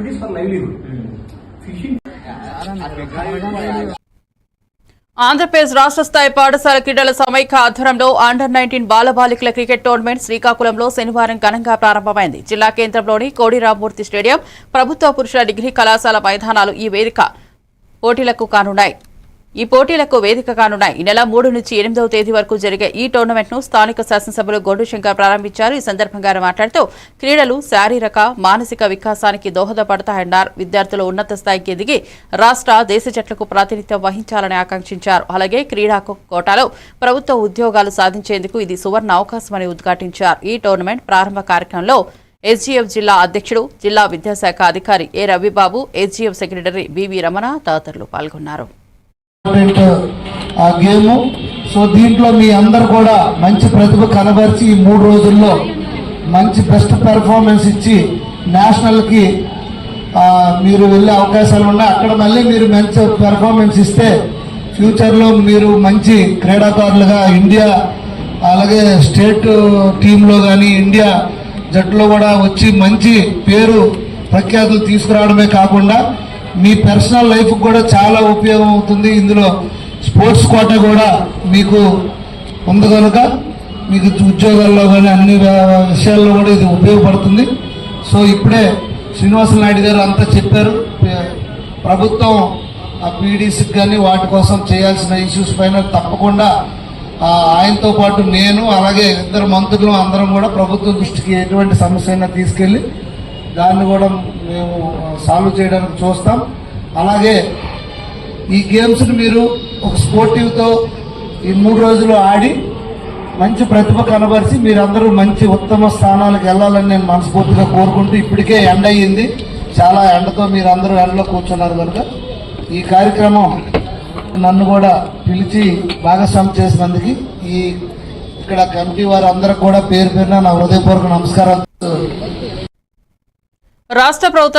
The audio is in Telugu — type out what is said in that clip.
Activities for livelihood fishing Andhra Pradesh రాష్ట్ర స్థాయి పాఠశాల క్రీడల సమైక్య ఆధ్వర్యంలో అండర్ నైన్టీన్ బాలబాలికల క్రికెట్ టోర్నమెంట్ శ్రీకాకుళంలో శనివారం ఘనంగా ప్రారంభమైంది. జిల్లా కేంద్రంలోని కోడిరామూర్తి స్టేడియం ప్రభుత్వ పురుషుల డిగ్రీ కళాశాల మైదానాలు ఈ వేదిక పోటీలకు కానున్నాయి. ఈ పోటీలకు వేదిక కానున్న ఈ నెల మూడు నుంచి ఎనిమిదవ తేదీ వరకు జరిగే ఈ టోర్నమెంట్ను స్థానిక శాసనసభలు గొడ్డు ప్రారంభించారు. ఈ సందర్భంగా ఆయన మాట్లాడుతూ క్రీడలు శారీరక మానసిక వికాసానికి దోహదపడతాయన్నారు. విద్యార్థులు ఉన్నత స్థాయికి ఎదిగి రాష్ట్ర దేశ జట్లకు ప్రాతినిధ్యం వహించాలని ఆకాంక్షించారు. అలాగే క్రీడా కోటాలో ప్రభుత్వ ఉద్యోగాలు సాధించేందుకు ఇది సువర్ణ అవకాశమని ఉద్ఘాటించారు. ఈ టోర్నమెంట్ ప్రారంభ కార్యక్రమంలో ఎస్జీఎఫ్ జిల్లా అధ్యక్షుడు జిల్లా విద్యాశాఖ అధికారి A Ravibabu SGF secretary B V Ramana తదితరులు పాల్గొన్నారు. ఇంపార్టెంట్ ఆ గేమ్. సో దీంట్లో మీ అందరు కూడా మంచి ప్రతిభ కనబరిచి ఈ మూడు రోజుల్లో మంచి బెస్ట్ పెర్ఫార్మెన్స్ ఇచ్చి నేషనల్కి మీరు వెళ్ళే అవకాశాలు ఉన్నాయి. అక్కడ మళ్ళీ మీరు మంచి పెర్ఫార్మెన్స్ ఇస్తే ఫ్యూచర్లో మీరు మంచి క్రీడాకారులుగా ఇండియా అలాగే స్టేట్ టీంలో కానీ ఇండియా జట్టులో కూడా వచ్చి మంచి పేరు ప్రఖ్యాతులు తీసుకురావడమే కాకుండా మీ పర్సనల్ లైఫ్ కూడా చాలా ఉపయోగం అవుతుంది. ఇందులో స్పోర్ట్స్ కోట కూడా మీకు ఉంది కనుక మీకు ఉద్యోగాల్లో కానీ అన్ని విషయాల్లో కూడా ఇది ఉపయోగపడుతుంది. సో ఇప్పుడే శ్రీనివాస నాయుడు గారు అంతా చెప్పారు. ప్రభుత్వం ఆ పీడీసీకి కానీ వాటి కోసం చేయాల్సిన ఇష్యూస్ పైన తప్పకుండా ఆయనతో పాటు నేను అలాగే ఇద్దరు మంత్రులు అందరం కూడా ప్రభుత్వం దృష్టికి ఎటువంటి సమస్య అయినా తీసుకెళ్ళి దాన్ని కూడా మేము సాల్వ్ చేయడానికి చూస్తాం. అలాగే ఈ గేమ్స్ని మీరు ఒక స్పోర్టివ్తో ఈ మూడు రోజులు ఆడి మంచి ప్రతిభ కనబరిచి మీరందరూ మంచి ఉత్తమ స్థానాలకు వెళ్ళాలని నేను మనస్ఫూర్తిగా కోరుకుంటూ ఇప్పటికే ఎండ అయ్యింది. చాలా ఎండతో మీరందరూ ఎండలో కూర్చున్నారు కనుక ఈ కార్యక్రమం నన్ను కూడా పిలిచి భాగస్వామి చేసినందుకు ఈ ఇక్కడ కమిటీ వారు అందరికి కూడా పేరు పేరున నా హృదయపూర్వక నమస్కారాలు. రాష్ట్ర ప్రభుత్వం